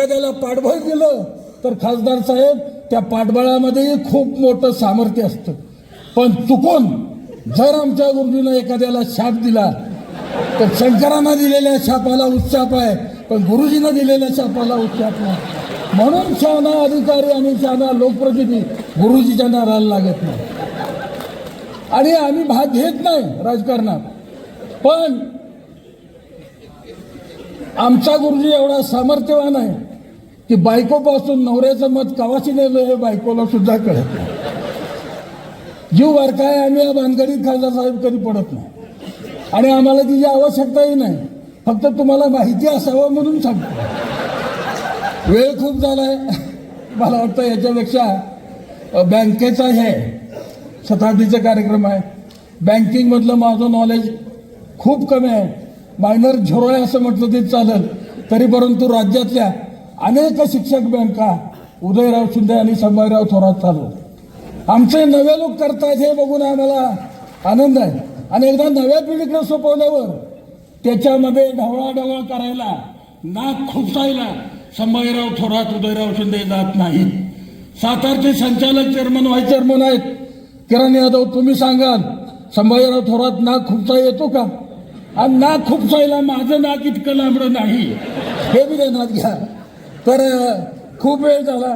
एखाद्याला पाठबळ दिलं तर खासदार साहेब त्या पाठबळामध्येही खूप मोठं सामर्थ्य असतं. पण चुकून जर आमच्या गुरुजीनं एखाद्याला शाप दिला तर शंकरांना दिलेल्या शापाला उच्चाप आहे पण गुरुजीनं दिलेल्या शापाला उच्चाप नाही. म्हणून शहाणा अधिकारी आणि शहाणा लोकप्रतिनिधी गुरुजीच्या नाराला लागत नाही. आणि आम्ही भाग घेत नाही राजकारणात. पण आमचा गुरुजी एवढा सामर्थ्यवान आहे की बायकोपासून नवऱ्याचं मत कवाशी नेलं हे बायकोला सुद्धा कळत नाही. जीव बारकाय आम्ही या भानगडीत खासदार साहेब कधी पडत नाही. आणि आम्हाला तिची आवश्यकताही नाही. फक्त तुम्हाला माहिती असावं म्हणून सांगतो. वेळ खूप झालाय. मला वाटतं याच्यापेक्षा बँकेचा हे शताब्दीचा कार्यक्रम आहे. बँकिंगमधलं माझं नॉलेज खूप कमी आहे. मायनर झोरळे आहे असं म्हटलं तरी चालेल. तरी परंतु राज्यातल्या अनेक शिक्षक बँका उदयराव शिंदे आणि संभाजीराव थोरात चालू. आमचे नवे लोक करतायत हे बघून आम्हाला आनंद आहे. आणि एकदा नव्या पिढीकडे सोपवल्यावर त्याच्यामध्ये ढवळाढवळ करायला नाक खुपसायला संभाजीराव थोरात उदयराव शिंदे जात नाहीत. सातारचे संचालक चेअरमन व्हाईस चेअरमन आहेत. किरण यादव तुम्ही सांगाल संभाजीराव थोरात नाक खुपसा येतो का? आणि नाक खुपसायला माझं नाक इतकं लांबडं नाही. हे बी ध्यानात घ्या. तर खूप वेळ झाला.